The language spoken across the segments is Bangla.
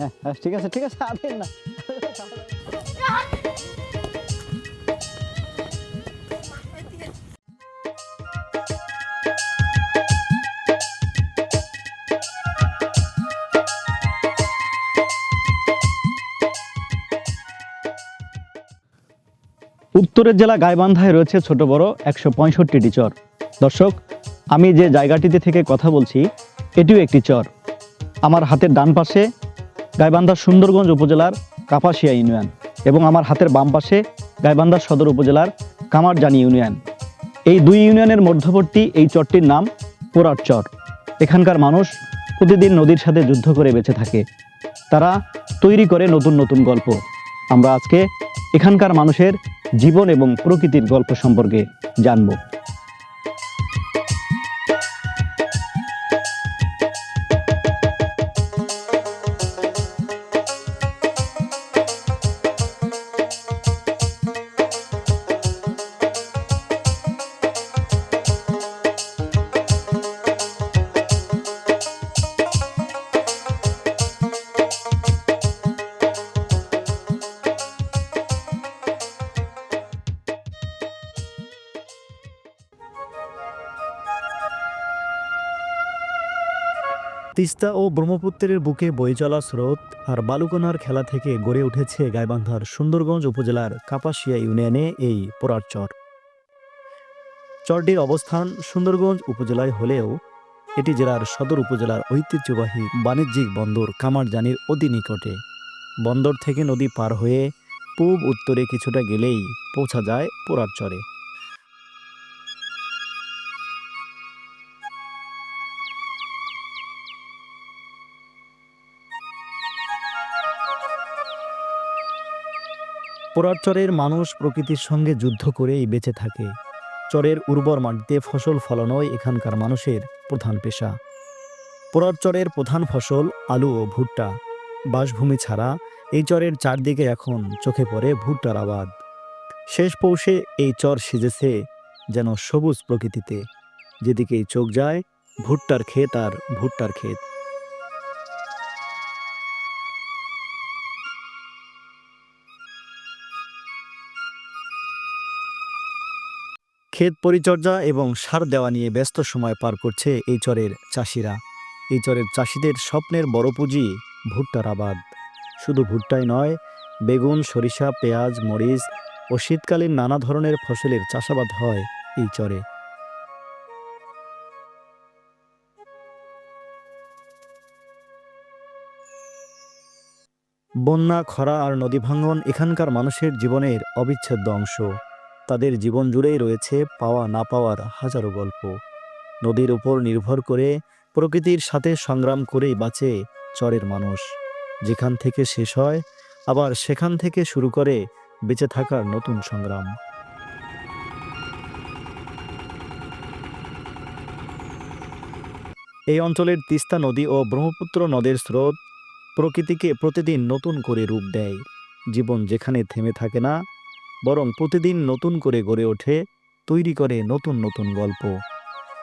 হ্যাঁ হ্যাঁ ঠিক আছে ঠিক আছে আবেন না। উত্তরের জেলা গাইবান্ধায় রয়েছে ছোট বড় একশো পঁয়ষট্টিটি চর। দর্শক, আমি যে জায়গাটিতে থেকে কথা বলছি, এটিও একটি চর। আমার হাতের ডান পাশে গাইবান্ধা সুন্দরগঞ্জ উপজেলার কাপাসিয়া ইউনিয়ন এবং আমার হাতের বাম পাশে গাইবান্ধা সদর উপজেলার কামারজানি ইউনিয়ন। এই দুই ইউনিয়নের মধ্যবর্তী এই চরটির নাম পোরার চর। এখানকার মানুষ প্রতিদিন নদীর সাথে যুদ্ধ করে বেঁচে থাকে। তারা তৈরি করে নতুন নতুন গল্প। আমরা আজকে এখানকার মানুষের জীবন এবং প্রকৃতির গল্প সম্পর্কে জানব। তিস্তা ও ব্রহ্মপুত্রের বুকে বয়ে চলা স্রোত আর বালুকোনার খেলা থেকে গড়ে উঠেছে গাইবান্ধার সুন্দরগঞ্জ উপজেলার কাপাসিয়া ইউনিয়নে এই পোড়ার চর। চরটির অবস্থান সুন্দরগঞ্জ উপজেলায় হলেও এটি জেলার সদর উপজেলার ঐতিহ্যবাহী বাণিজ্যিক বন্দর কামারজানির অতি নিকটে। বন্দর থেকে নদী পার হয়ে পূব উত্তরে কিছুটা গেলেই পৌঁছা যায় পোড়ার চরে। পোড়ার চরের মানুষ প্রকৃতির সঙ্গে যুদ্ধ করেই বেঁচে থাকে। চরের উর্বর মাটিতে ফসল ফলানোই এখানকার মানুষের প্রধান পেশা। পোড়ার চরের প্রধান ফসল আলু ও ভুট্টা। বাসভূমি ছাড়া এই চরের চারদিকে এখন চোখে পড়ে ভুট্টার আবাদ। শেষ পৌষে এই চর সেজেছে যেন সবুজ প্রকৃতিতে। যেদিকেই চোখ যায়, ভুট্টার ক্ষেত আর ভুট্টার ক্ষেত। ক্ষেত পরিচর্যা এবং সার দেওয়া নিয়ে ব্যস্ত সময় পার করছে এই চরের চাষিরা। এই চরের চাষিদের স্বপ্নের বড় পুঁজি ভুট্টার আবাদ। শুধু ভুট্টাই নয়, বেগুন, সরিষা, পেঁয়াজ, মরিচ ও শীতকালীন নানা ধরনের ফসলের চাষাবাদ হয় এই চরে। বন্যা, খরা আর নদী ভাঙ্গন এখানকার মানুষের জীবনের অবিচ্ছেদ্য অংশ। তাদের জীবন জুড়েই রয়েছে পাওয়া না পাওয়ার হাজারো গল্প। নদীর উপর নির্ভর করে প্রকৃতির সাথে সংগ্রাম করেই বাঁচে চরের মানুষ। যেখান থেকে শেষ হয়, আবার সেখান থেকে শুরু করে বেঁচে থাকার নতুন সংগ্রাম। এই অঞ্চলের তিস্তা নদী ও ব্রহ্মপুত্র নদের স্রোত প্রকৃতিকে প্রতিদিন নতুন করে রূপ দেয়। জীবন যেখানে থেমে থাকে না বরং প্রতিদিন নতুন করে গড়ে ওঠে, তৈরি করে নতুন নতুন গল্প।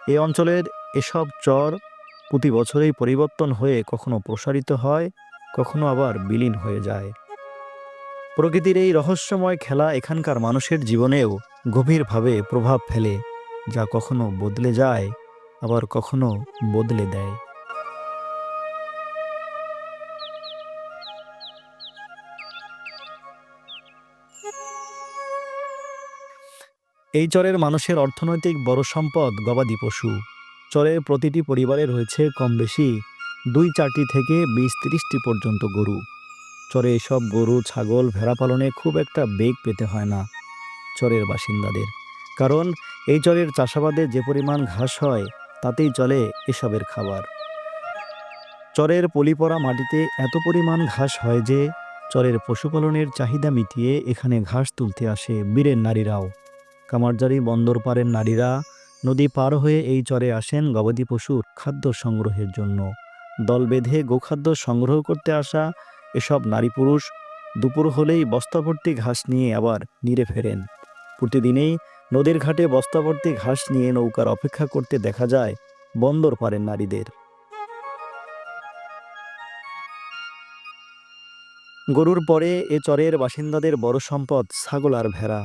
এই অঞ্চলের এসব চর প্রতি বছরেই পরিবর্তন হয়ে কখনো প্রসারিত হয়, কখনো আবার বিলীন হয়ে যায়। প্রকৃতির এই রহস্যময় খেলা এখানকার মানুষের জীবনেও গভীরভাবে প্রভাব ফেলে, যা কখনো বদলে যায়, আবার কখনো বদলে দেয়। এই চরের মানুষের অর্থনৈতিক বড় সম্পদ গবাদি পশু। চরের প্রতিটি পরিবারে রয়েছে কম বেশি দুই চারটি থেকে বিশ তিরিশটি পর্যন্ত গরু। চরে এসব গরু, ছাগল, ভেড়া পালনে খুব একটা বেগ পেতে হয় না চরের বাসিন্দাদের। কারণ এই চরের চাষাবাদে যে পরিমাণ ঘাস হয়, তাতেই চলে এসবের খাবার। চরের পলিপরা মাটিতে এত পরিমাণ ঘাস হয় যে, চরের পশুপালনের চাহিদা মিটিয়ে এখানে ঘাস তুলতে আসে বীরের নারীরাও। কামারজারি বন্দর পাড়ের নারীরা নদী পার হয়ে এই চরে আসেন গবাদি পশুর খাদ্য সংগ্রহের জন্য। দল বেঁধে গোখাদ্য সংগ্রহ করতে আসা এসব নারী পুরুষ দুপুর হলেই বস্তাভর্তি ঘাস নিয়ে আবার নিরে ফেরেন। প্রতিদিনেই নদীর ঘাটে বস্তাভর্তি ঘাস নিয়ে নৌকার অপেক্ষা করতে দেখা যায় বন্দর পাড়ের নারীদের। গরুর পরে এ চরের বাসিন্দাদের বড় সম্পদ ছাগল আর ভেড়া।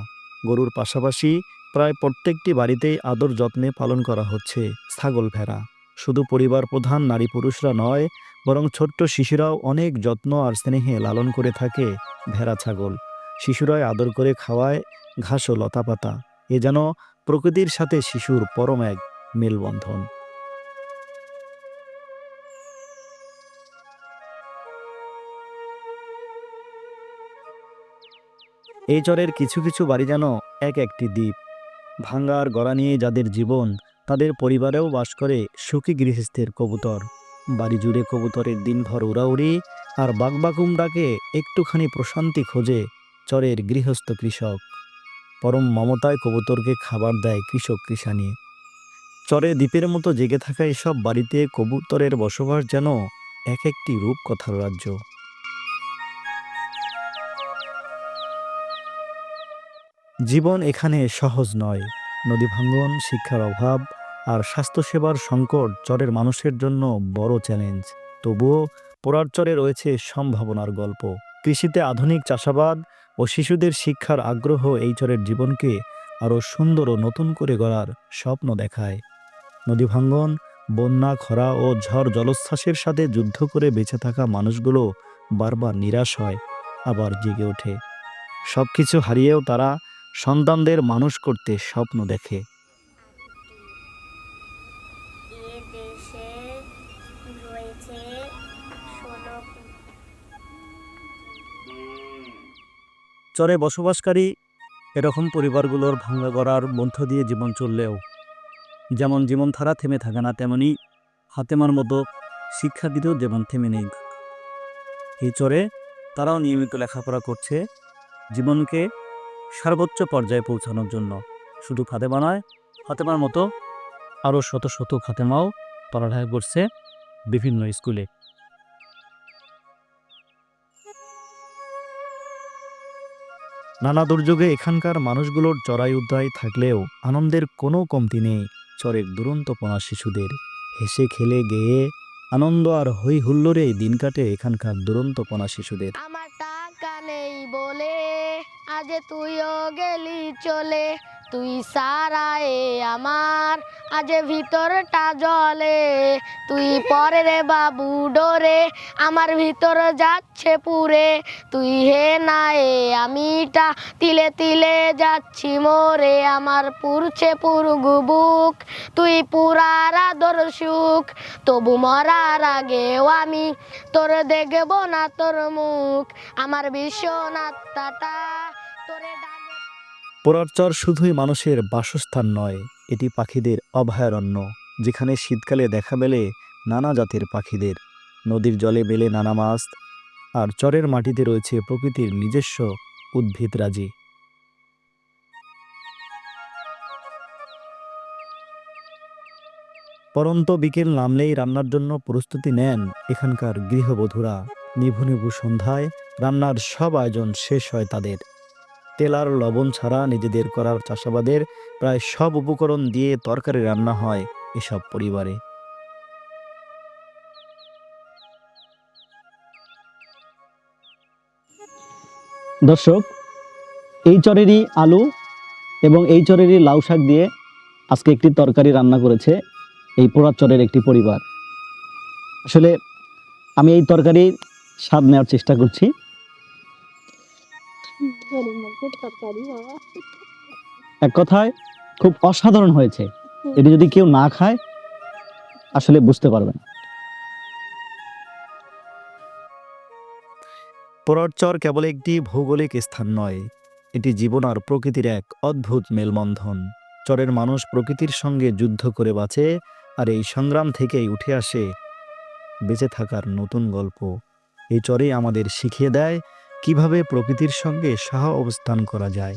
গরুর পাশাপাশি প্রায় প্রত্যেকটি বাড়িতেই আদর যত্নে পালন করা হচ্ছে ছাগল ভেড়া। শুধু পরিবার প্রধান নারী পুরুষরা নয়, বরং ছোট্ট শিশুরাও অনেক যত্ন আর স্নেহে লালন করে থাকে ভেড়া ছাগল। শিশুরাই আদর করে খাওয়ায় ঘাস ও লতাপাতা। এ যেন প্রকৃতির সাথে শিশুর পরম এক মেলবন্ধন। এই চরের কিছু কিছু বাড়ি যেন এক একটি দ্বীপ। ভাঙ্গার গড়া নিয়ে যাদের জীবন, তাদের পরিবারেও বাস করে সুখী গৃহস্থের কবুতর। বাড়ি জুড়ে কবুতরের দিনভর উড়াউড়ি আর বাগবাগুম ডাকে একটুখানি প্রশান্তি খোঁজে চরের গৃহস্থ কৃষক। পরম মমতায় কবুতরকে খাবার দেয় কৃষক কৃষানি। চরে দ্বীপের মতো জেগে থাকা এসব বাড়িতে কবুতরের বসবাস যেন এক একটি রূপকথার রাজ্য। জীবন এখানে সহজ নয়। নদী ভাঙ্গন শিক্ষার অভাব আর স্বাস্থ্যসেবার সংকট চরের মানুষের জন্য বড় চ্যালেঞ্জ। তবুও পোড়ার চরে রয়েছে সম্ভাবনার গল্প। কৃষিতে আধুনিক চাষাবাদ ও শিশুদের শিক্ষার আগ্রহ এই চরের জীবনকে আরও সুন্দর ও নতুন করে গড়ার স্বপ্ন দেখায়। নদী ভাঙ্গন বন্যা, খরা ও ঝড় জলোচ্ছ্বাসের সাথে যুদ্ধ করে বেঁচে থাকা মানুষগুলো বারবার নিরাশ হয়, আবার জেগে ওঠে। সব কিছু হারিয়েও তারা সন্তানদের মানুষ করতে স্বপ্ন দেখে। চরে বসবাসকারী এরকম পরিবারগুলোর ভাঙ্গা গড়ার মধ্য দিয়ে জীবন চললেও যেমন জীবনধারা থেমে থাকে না, তেমনি হাতেমার মতো শিক্ষা দিতেও যেমন থেমে নেই। এই চরে তারাও নিয়মিত লেখাপড়া করছে, জীবনকে সর্বোচ্চ পর্যায়ে পৌঁছানোর জন্য। শুধু ফাতেমা নয়, ফাতেমার মতো আরও শত শত ফাতেমাও পড়ালেখা করছে বিভিন্ন স্কুলে। নানা দুর্যোগে এখানকার মানুষগুলোর চড়াই উদ্দায় থাকলেও আনন্দের কোনো কমতি নেই চরের দুরন্তপনা শিশুদের। হেসে খেলে গেয়ে আনন্দ আর হৈ হুল্লোড়ে দিন কাটে এখানকার দুরন্তপনা শিশুদের। গেলি চলে, তুই সারায়ে আমার, আজ ভিতরটা জলে। তুই পরে রে বাবু ডোরে, আমার ভিতর যাচ্ছে পুরে। তুই হে নায়ে, আমিটা তিলে তিলে যাচ্ছি মোরে, আমার পুরছে পুরগু বুক। তুই পুরার আদর সুখ, তবু মরার আগেও আমি তোর দেখব না তোর মুখ। আমার বিশ্বনাথটা পোড়ারচর শুধুই মানুষের বাসস্থান নয়, এটি পাখিদের অভয়ারণ্য। যেখানে শীতকালে দেখা মেলে নানা জাতের পাখিদের। নদীর জলে মেলে নানা মাছ, আর চরের মাটিতে রয়েছে প্রকৃতির নিজস্ব উদ্ভিদরাজি পরন্ত বিকেল নামলেই রান্নার জন্য প্রস্তুতি নেন এখানকার গৃহবধূরা। নিভু নিভু সন্ধ্যায় রান্নার সব আয়োজন শেষ হয় তাদের। তেল আর লবণ ছাড়া নিজেদের করার চাষাবাদের প্রায় সব উপকরণ দিয়ে তরকারি রান্না হয় এসব পরিবারে। দর্শক, এই চরেরই আলু এবং এই চরেরই লাউ শাক দিয়ে আজকে একটি তরকারি রান্না করেছে এই পোড়ার চরের একটি পরিবার। আসলে আমি এই তরকারির স্বাদ নেওয়ার চেষ্টা করছি। এক কথায়, খুব অসাধারণ হয়েছে। এটি যদি কেউ না খায়, আসলে বুঝতে পারবে না। পোড়ারচর কেবল একটি ভৌগোলিক স্থান নয়, এটি জীবন আর প্রকৃতির এক অদ্ভুত মেলবন্ধন। চরের মানুষ প্রকৃতির সঙ্গে যুদ্ধ করে বাঁচে, আর এই সংগ্রাম থেকেই উঠে আসে বেঁচে থাকার নতুন গল্প। এই চরে আমাদের শিখিয়ে দেয় কীভাবে প্রকৃতির সঙ্গে সহ অবস্থান করা যায়?